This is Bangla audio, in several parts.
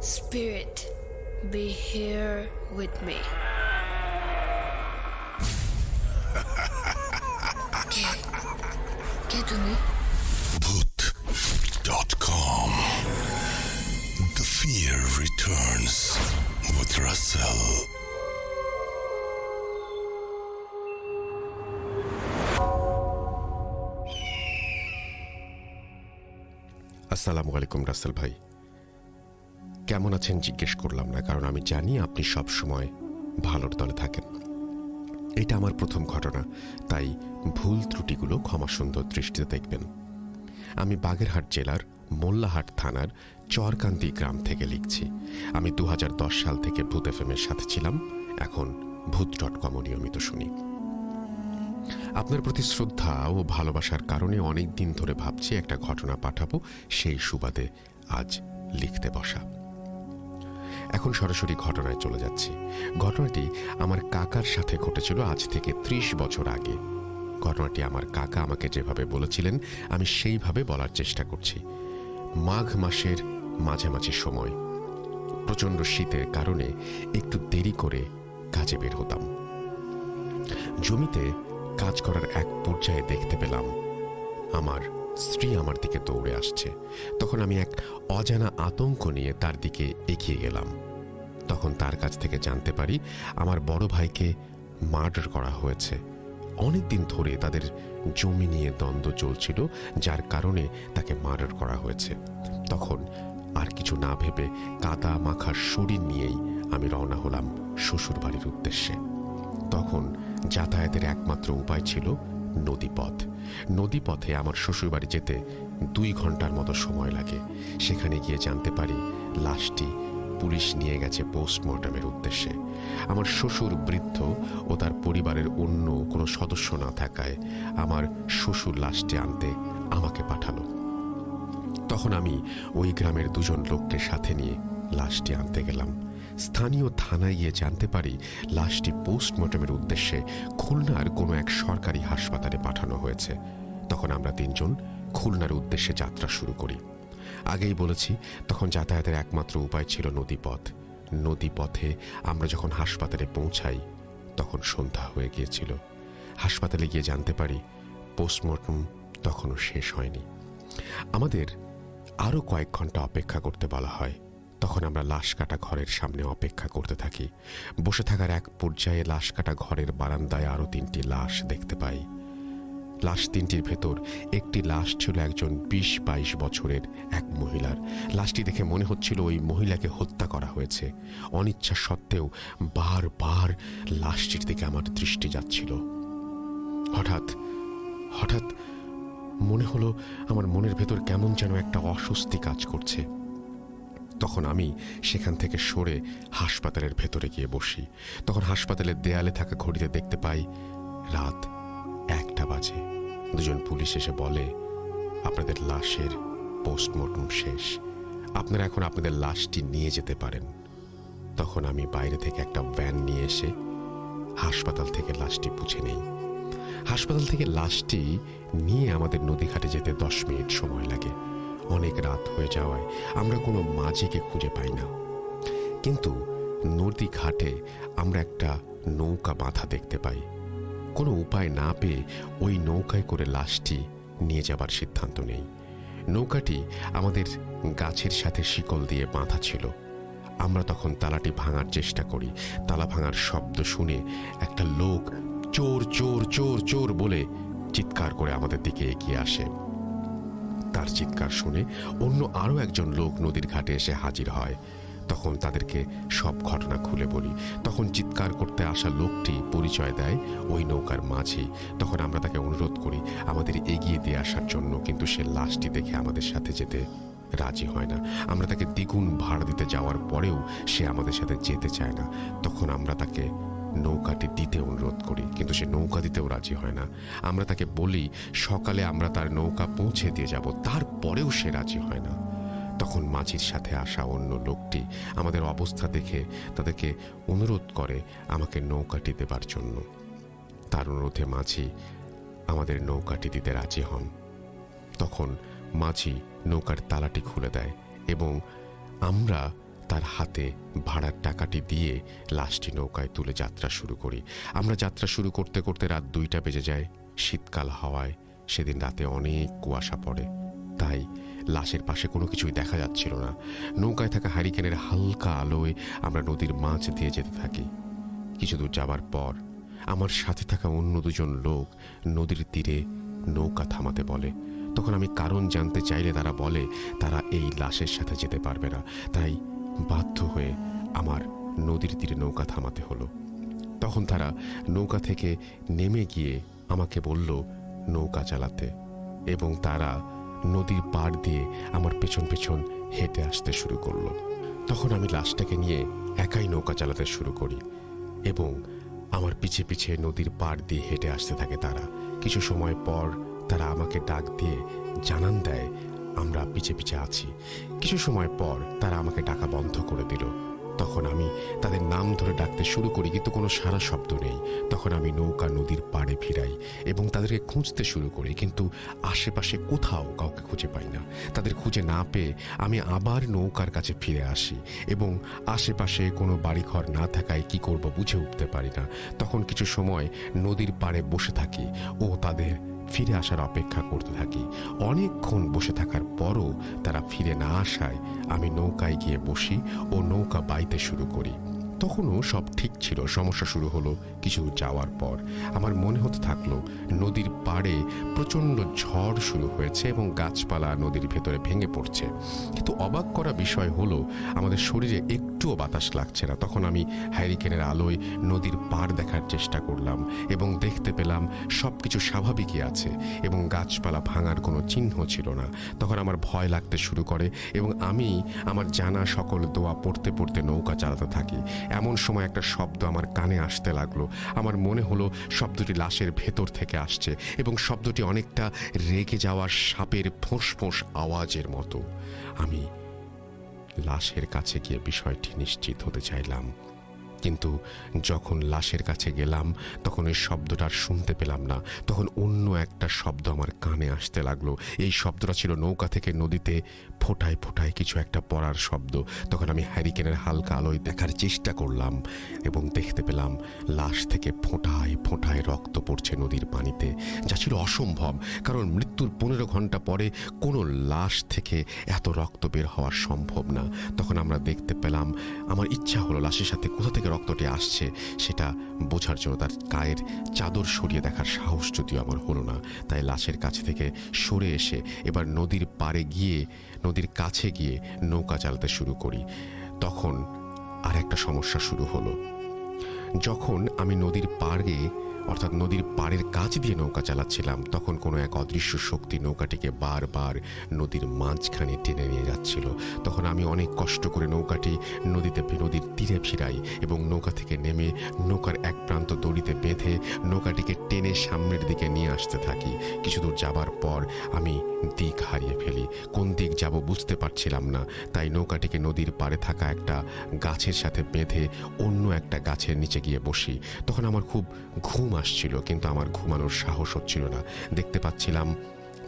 Spirit, be here with me. কে কে তুমি Bhoot.com. The fear returns with Russell. আসসালামু আলাইকুম রাসেল ভাই কেমন আছেন জিজ্ঞেস করলাম না, কারণ আমি জানি আপনি সব সময় ভালোর দলে থাকেন। এটা আমার প্রথম ঘটনা, তাই ভুল ত্রুটিগুলো ক্ষমা সুন্দর দৃষ্টিতে দেখবেন। আমি বাগেরহাট জেলার মোল্লাহাট থানার চরকান্দি গ্রাম থেকে লিখছি। আমি দু হাজার দশ সাল থেকে ভূত এফ এর সাথে ছিলাম, এখন ভূত ডট কমও নিয়মিত শুনি। আপনার প্রতি শ্রদ্ধা ও ভালোবাসার কারণে অনেক দিন ধরে ভাবছি একটা ঘটনা পাঠাবো, সেই সুবাদে আজ লিখতে বসা। এখন সরাসরি ঘটনায় চলে যাচ্ছি। ঘটনাটি আমার কাকার সাথে ঘটেছিল আজ থেকে ত্রিশ বছর আগে। ঘটনাটি আমার কাকা আমাকে যেভাবে বলেছিলেন, আমি সেইভাবে বলার চেষ্টা করছি। মাঘ মাসের মাঝামাঝি সময়, প্রচণ্ড শীতের কারণে একটু দেরি করে কাজে বের হতাম। জমিতে কাজ করার এক পর্যায়ে দেখতে পেলাম আমার স্ত্রী আমার দিকে দৌড়ে আসছে। তখন আমি এক অজানা আতঙ্ক নিয়ে তার দিকে এগিয়ে গেলাম। তখন তার কাছ থেকে জানতে পারি, আমার বড় ভাইকে মার্ডার করা হয়েছে। অনেক দিন ধরে তাদের জমি নিয়ে দ্বন্দ্ব চলছিল, যার কারণে তাকে মার্ডার করা হয়েছে। তখন আর কিছু না ভেবে কাদা মাখার শরীর নিয়েই আমি রওনা হলাম শ্বশুর বাড়ির উদ্দেশ্যে। তখন যাতায়াতের একমাত্র উপায় ছিল নদীপথ। নদীপথে আমার শ্বশুরবাড়ি যেতে দুই ঘণ্টার মতো সময় লাগে। সেখানে গিয়ে জানতে পারি লাশটি পুলিশ নিয়ে গেছে পোস্টমর্টমের উদ্দেশ্যে। আমার শ্বশুর বৃদ্ধ ও তার পরিবারের অন্য কোনো সদস্য না থাকায় আমার শ্বশুর লাশটি আনতে আমাকে পাঠালো। তখন আমি ওই গ্রামের দুজন লোককে সাথে নিয়ে লাশটি আনতে গেলাম। স্থানীয় থানায় গিয়ে জানতে পারি লাশটি পোস্টমর্টমের উদ্দেশ্যে খুলনার কোনো এক সরকারি হাসপাতালে পাঠানো হয়েছে। তখন আমরা তিনজন খুলনার উদ্দেশ্যে যাত্রা শুরু করি। আগেই বলেছি, তখন যাতায়াতের একমাত্র উপায় ছিল নদীপথ। নদীপথে আমরা যখন হাসপাতালে পৌঁছাই, তখন সন্ধ্যা হয়ে গিয়েছিল। হাসপাতালে গিয়ে জানতে পারি, পোস্টমর্টম তখনও শেষ হয়নি। আমাদের আরও কয়েক ঘণ্টা অপেক্ষা করতে বলা হয়। তখন আমরা লাশ কাটা ঘরের সামনে অপেক্ষা করতে থাকি। বসে থাকার এক পর্যায়ে লাশ কাটা ঘরের বারান্দায় আরও তিনটি লাশ দেখতে পাই। লাশ তিনটির ভেতর একটি লাশ ছিল একজন বিশ বাইশ বছরের এক মহিলার। লাশটি দেখে মনে হচ্ছিল ওই মহিলাকে হত্যা করা হয়েছে। অনিচ্ছা সত্ত্বেও বারবার লাশটির দিকে আমার দৃষ্টি যাচ্ছিল। হঠাৎ হঠাৎ মনে হলো আমার মনের ভেতর কেমন যেন একটা অস্বস্তি কাজ করছে। তখন আমি সেখান থেকে সরে হাসপাতালের ভেতরে গিয়ে বসি। তখন হাসপাতালের দেয়ালে থাকা ঘড়িতে দেখতে পাই রাত একটা বাজে। দুজন পুলিশ এসে বলে, আপনাদের লাশের পোস্টমর্টম শেষ। আপনারা এখন আপনাদের লাশটি নিয়ে যেতে পারেন। তখন আমি বাইরে থেকে একটা ভ্যান নিয়ে এসে হাসপাতাল থেকে লাশটি পুছে নেই। হাসপাতাল থেকে লাশটি নিয়ে আমাদের নদীঘাটে যেতে দশ মিনিট সময় লাগে। অনেক রাত হয়ে যাওয়ায় আমরা কোনো মাঝিকে খুঁজে পাই না। কিন্তু নদী ঘাটে আমরা একটা নৌকা বাঁধা দেখতে পাই। কোনো উপায় না পেয়ে ওই নৌকায় করে লাশটি নিয়ে যাবার সিদ্ধান্ত নেই। নৌকাটি আমাদের গাছের সাথে শিকল দিয়ে বাঁধা ছিল। আমরা তখন তালাটি ভাঙার চেষ্টা করি। তালা ভাঙার শব্দ শুনে একটা লোক চোর চোর চোর চোর বলে চিৎকার করে আমাদের দিকে এগিয়ে আসে। তার চিৎকার শুনে অন্য আরও একজন লোক নদীর ঘাটে এসে হাজির হয়। তখন তাদেরকে সব ঘটনা খুলে বলি। তখন চিৎকার করতে আসা লোকটি পরিচয় দেয় ওই নৌকার মাঝি। তখন আমরা তাকে অনুরোধ করি আমাদের এগিয়ে দিয়ে আসার জন্য, কিন্তু সে লাশটি দেখে আমাদের সাথে যেতে রাজি হয় না। আমরা তাকে দ্বিগুণ ভাড়া দিতে যাওয়ার পরেও সে আমাদের সাথে যেতে চায় না। তখন আমরা তাকে নৌকাটি দিতে অনুরোধ করি, কিন্তু সে নৌকা দিতেও রাজি হয় না। আমরা তাকে বলি, সকালে আমরা তার নৌকা পৌঁছে দিয়ে যাব, তারপরেও সে রাজি হয় না। তখন মাঝির সাথে আসা অন্য লোকটি আমাদের অবস্থা দেখে তাদেরকে অনুরোধ করে আমাকে নৌকাটি দেবার জন্য। তার অনুরোধে মাঝি আমাদের নৌকাটি দিতে রাজি হন। তখন মাঝি নৌকার তালাটি খুলে দেয় এবং আমরা তার হাতে ভাড়ার টাকাটি দিয়ে লাশটি নৌকায় তুলে যাত্রা শুরু করি। আমরা যাত্রা শুরু করতে করতে রাত দুইটা বেজে যায়। শীতকাল হওয়ায় সেদিন রাতে অনেক কুয়াশা পড়ে। তাই লাশের পাশে কোনো কিছুই দেখা যাচ্ছিল না। নৌকায় থাকা হারিকেনের হালকা আলোয় আমরা নদীর মাছ দিয়ে যেতে থাকি। কিছু দূর যাবার পর আমার সাথে থাকা অন্য দুজন লোক নদীর তীরে নৌকা থামাতে বলে। তখন আমি কারণ জানতে চাইলে তারা বলে, তারা এই লাশের সাথে যেতে পারবে না। তাই বাধ্য হয়ে আমার নদীর তীরে নৌকা থামাতে হলো। তখন তারা নৌকা থেকে নেমে গিয়ে আমাকে বলল, নৌকা চালাতে। এবং তারা নদীর পাড় দিয়ে আমার পেছন পেছন হেঁটে আসতে শুরু করল। তখন আমি লাশটাকে নিয়ে একাই নৌকা চালাতে শুরু করি এবং আমার পিছে পিছে নদীর পাড় দিয়ে হেঁটে আসতে থাকে তারা। কিছু সময় পর তারা আমাকে ডাক দিয়ে জানান দেয় আমরা পিছে পিছে আছি। কিছু সময় পর তারা আমাকে ডাকা বন্ধ করে দিল। তখন আমি তাদের নাম ধরে ডাকতে শুরু করি, কিন্তু কোনো সারা শব্দ নেই। তখন আমি নৌকা নদীর পাড়ে ফিরাই এবং তাদেরকে খুঁজতে শুরু করি, কিন্তু আশেপাশে কোথাও কাউকে খুঁজে পাই না। তাদের খুঁজে না পেয়ে আমি আবার নৌকার কাছে ফিরে আসি এবং আশেপাশে কোনো বাড়িঘর না থাকায় কি করব বুঝে উঠতে পারি না। তখন কিছু সময় নদীর পাড়ে বসে থাকি ও তাদের ফিরে আসার অপেক্ষা করতে থাকি। অনেকক্ষণ বসে থাকার পরও তারা ফিরে না আসায় আমি নৌকায় গিয়ে বসি ও নৌকা বাইতে শুরু করি। তখনও সব ঠিক ছিল। সমস্যা শুরু হলো কিছু যাওয়ার পর। আমার মনে হতে থাকল, নদীর পাড়ে প্রচণ্ড ঝড় শুরু হয়েছে এবং গাছপালা নদীর ভেতরে ভেঙে পড়ছে। কিন্তু অবাক করা বিষয় হলো, আমাদের শরীরে একটুও বাতাস লাগছে না। তখন আমি হ্যারিকেনের আলোয় নদীর পাড় দেখার চেষ্টা করলাম এবং দেখতে পেলাম সব কিছু স্বাভাবিকই আছে এবং গাছপালা ভাঙার কোনো চিহ্ন ছিল না। তখন আমার ভয় লাগতে শুরু করে এবং আমি আমার জানা সকল দোয়া পড়তে পড়তে নৌকা চালাতে থাকি এমন সময় একটা শব্দ আমার কানে আসতে লাগল। আমার মনে হলো শব্দটি লাশের ভেতর থেকে আসছে এবং শব্দটি অনেকটা রেগে যাওয়ার সাপের ফোঁস ফোঁস আওয়াজের মতো। আমি লাশের কাছে গিয়ে বিষয়টি নিশ্চিত হতে চাইলাম। কিন্তু যখন লাশের কাছে গেলাম, তখন ওই শব্দটা আর শুনতে পেলাম না। তখন অন্য একটা শব্দ আমার কানে আসতে লাগল। এই শব্দটা ছিল নৌকা থেকে নদীতে ফোটায় ফোটায় কিছু একটা পড়ার শব্দ। তখন আমি হ্যারিকেনের হালকা আলোয় দেখার চেষ্টা করলাম এবং দেখতে পেলাম লাশ থেকে ফোঁটায় ফোঁটায় রক্ত পড়ছে নদীর পানিতে, যা ছিল অসম্ভব। কারণ মৃত্যুর পনেরো ঘণ্টা পরে কোনো লাশ থেকে এত রক্ত বের হওয়া সম্ভব না। তখন আমরা দেখতে পেলাম, আমার ইচ্ছা হলো লাশের সাথে কোথা থেকে রক্তটি আসছে, সেটা বোঝার জন্য তার গায়ের চাদর সরিয়ে দেখার সাহস যদিও আমার হলো না। তাই লাশের কাছ থেকে সরে এসে এবার নদীর পাড়ে গিয়ে নদীর কাছে গিয়ে নৌকা চালাতে শুরু করি। তখন আর একটা সমস্যা শুরু হলো। যখন আমি নদীর পাড়ে, অর্থাৎ নদীর পাড়ের কাছ দিয়ে নৌকা চালাচ্ছিলাম, তখন কোনো এক অদৃশ্য শক্তি নৌকাটিকে বারবার নদীর মাঝখানে টেনে নিয়ে যাচ্ছিল। তখন আমি অনেক কষ্ট করে নৌকাটি নদীতে নদীর তীরে ফিরাই এবং নৌকা থেকে নেমে নৌকার এক প্রান্ত দড়িতে বেঁধে নৌকাটিকে টেনে সামনের দিকে নিয়ে আসতে থাকি। কিছু দূর যাবার পর আমি দিক হারিয়ে ফেলি। কোন দিক যাব বুঝতে পারছিলাম না। তাই নৌকাটিকে নদীর পাড়ে থাকা একটা গাছের সাথে বেঁধে অন্য একটা গাছের নিচে গিয়ে বসি। তখন আমার খুব ঘুম আসছিল, কিন্তু আমার ঘুমানোর সাহস হচ্ছিল না। দেখতে পাচ্ছিলাম,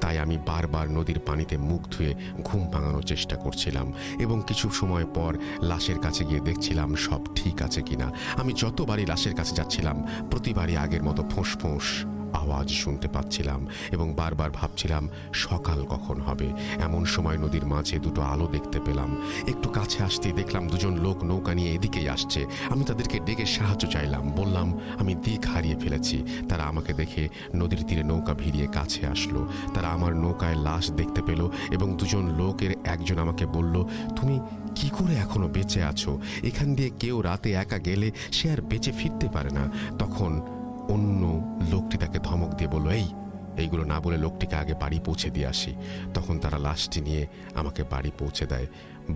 তাই আমি বারবার নদীর পানিতে মুখ ধুয়ে ঘুম ভাঙানোর চেষ্টা করছিলাম এবং কিছু সময় পর লাশের কাছে গিয়ে দেখছিলাম, সব ঠিক আছে কিনা। আমি যতবারই লাশের কাছে যাচ্ছিলাম, প্রতিবারই আগের মতো ফোঁস ফোঁস আওয়াজ শুনতে পাচ্ছিলাম এবং বারবার ভাবছিলাম, সকাল কখন হবে? এমন সময় নদীর মাঝে দুটো আলো দেখতে পেলাম। একটু কাছে আসতেই দেখলাম দুজন লোক নৌকা নিয়ে এদিকেই আসছে। আমি তাদেরকে ডেকে সাহায্য চাইলাম। বললাম, আমি দিক হারিয়ে ফেলেছি। তারা আমাকে দেখে নদীর তীরে নৌকা ভিড়িয়ে কাছে আসলো। তারা আমার নৌকায় লাশ দেখতে পেল এবং দুজন লোকের একজন আমাকে বলল, তুমি কি করে এখনও বেঁচে আছো? এখান দিয়ে কেউ রাতে একা গেলে সে আর বেঁচে ফিরতে পারে না। তখন অন্য লোকটি তাকে ধমক দিয়ে বলল, এই, এইগুলো না বলে লোকটিকে আগে বাড়ি পৌঁছে দিয়ে আসি। তখন তারা লাশটি নিয়ে আমাকে বাড়ি পৌঁছে দেয়।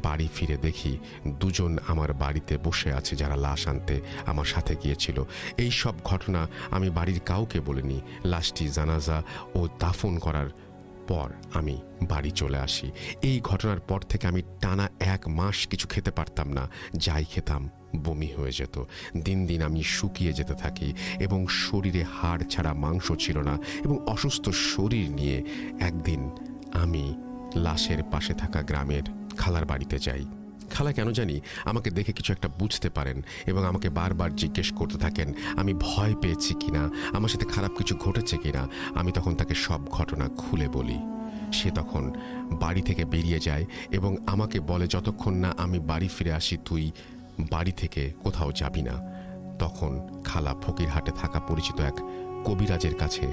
বাড়ি ফিরে দেখি দুজন আমার বাড়িতে বসে আছে যারা লাশ আনতে আমার সাথে গিয়েছিল। এই সব ঘটনা আমি বাড়ির কাউকে বলিনি। লাশটি জানাজা ও দাফন করার পর আমি বাড়ি চলে আসি। এই ঘটনার পর থেকে আমি টানা এক মাস কিছু খেতে পারতাম না, যাই খেতাম, বমি হয়ে যেত। দিন দিন আমি শুকিয়ে যেতে থাকি এবং শরীরে হাড় ছাড়া মাংস ছিল না এবং অসুস্থ শরীর নিয়ে একদিন আমি লাশের পাশে থাকা গ্রামের খালার বাড়িতে যাই। খালা কেন জানি আমাকে দেখে কিছু একটা বুঝতে পারেন এবং আমাকে বারবার জিজ্ঞেস করতে থাকেন, আমি ভয় পেয়েছি কিনা, আমার সাথে খারাপ কিছু ঘটেছে কিনা, আমি তখন তাকে সব ঘটনা খুলে বলি। সে তখন বাড়ি থেকে বেরিয়ে যায় এবং আমাকে বলে, যতক্ষণ না আমি বাড়ি ফিরে আসি, তুই বাড়ি থেকে কোথাও যাবি না। তখন খালা ফকিরহাটে থাকা পরিচিত এক কবিরাজের কাছে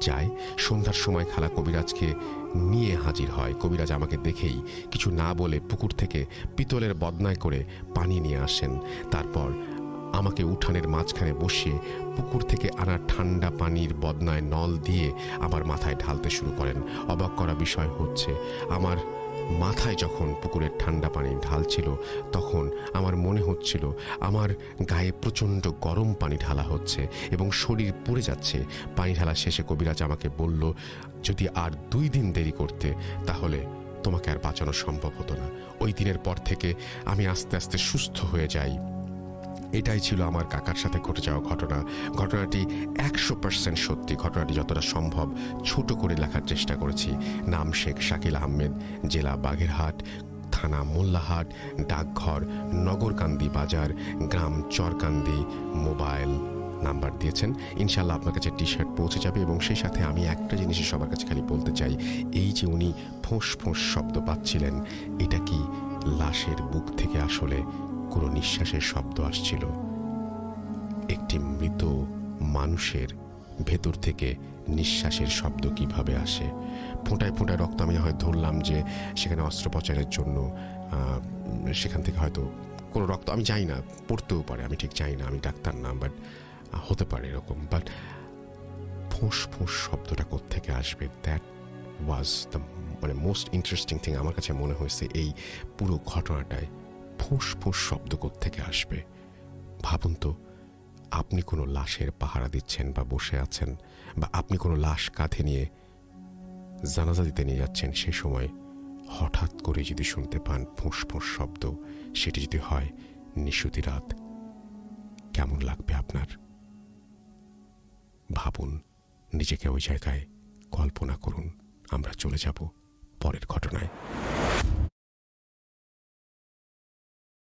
যায় সন্ধ্যার সময় খালা কবিরাজকে নিয়ে হাজির হয়। কবিরাজ আমাকে দেখেই কিছু না বলে পুকুর থেকে পিতলের বদনায় করে পানি নিয়ে আসেন। তারপর আমাকে উঠানের মাঝখানে বসিয়ে পুকুর থেকে আনা ঠান্ডা পানির বদনায় নল দিয়ে আমার মাথায় ঢালতে শুরু করেন। অবাক করা বিষয় হচ্ছে, আমার মাথায় যখন পুকুরের ঠান্ডা পানি ঢালছিল, তখন আমার মনে হচ্ছিল আমার গায়ে প্রচণ্ড গরম পানি ঢালা হচ্ছে এবং শরীর পুড়ে যাচ্ছে। পানি ঢালা শেষে কবিরাজ আমাকে বলল, যদি আর দুই দিন দেরি করতে, তাহলে তোমাকে আর বাঁচানো সম্ভব হতো না। ওই দিনের পর থেকে আমি আস্তে আস্তে সুস্থ হয়ে যাই। এটাই ছিল আমার কাকার সাথে ঘটে যাওয়া ঘটনা। ঘটনাটি একশো পার্সেন্ট সত্যি। ঘটনাটি যতটা সম্ভব ছোট করে লেখার চেষ্টা করেছি। নাম শেখ শাকিল আহমেদ, জেলা বাগেরহাট, থানা মোল্লাহাট, ডাকঘর, নগরকান্দি বাজার, গ্রাম চরকান্দি, মোবাইল নাম্বার দিয়েছেন। ইনশাল্লাহ আপনার কাছে টি শার্ট পৌঁছে যাবে এবং সেই সাথে আমি একটা জিনিস সবার কাছে খালি বলতে চাই। এই যে উনি ফোঁস ফোঁস শব্দ পাচ্ছিলেন, এটা কি লাশের বুক থেকে আসলে কোনো নিঃশ্বাসের শব্দ আসছিল। একটি মৃত মানুষের ভেতর থেকে নিঃশ্বাসের শব্দ কীভাবে আসে? ফোঁটায় ফোঁটায় রক্ত আমি হয় ধরলাম যে সেখানে অস্ত্রোপচারের জন্য সেখান থেকে হয়তো কোনো রক্ত, আমি জানি না, পড়তেও পারে, আমি ঠিক জানি না, আমি ডাক্তার না বাট হতে পারে এরকম বাট ফোঁস ফোঁস শব্দটা থেকে আসবে? দ্যাট ওয়াজ দ্য মানে মোস্ট ইন্টারেস্টিং থিং আমার কাছে মনে হয়েছে এই পুরো ঘটনাটায়। ফোঁস ফোঁস শব্দ থেকে আসবে? ভাবুন তো, আপনি কোনো লাশের পাহারা দিচ্ছেন বা বসে আছেন, বা আপনি কোনো লাশ কাঁধে নিয়ে জানাজা দিতে নিয়ে যাচ্ছেন, সে সময় হঠাৎ করে যদি শুনতে পান ফোঁস ফোঁস শব্দ, সেটি যদি হয় নিশুতি রাত, কেমন লাগবে আপনার? ভাবুন, নিজেকে ওই জায়গায় কল্পনা করুন, আমরা চলে যাব পরের ঘটনায়।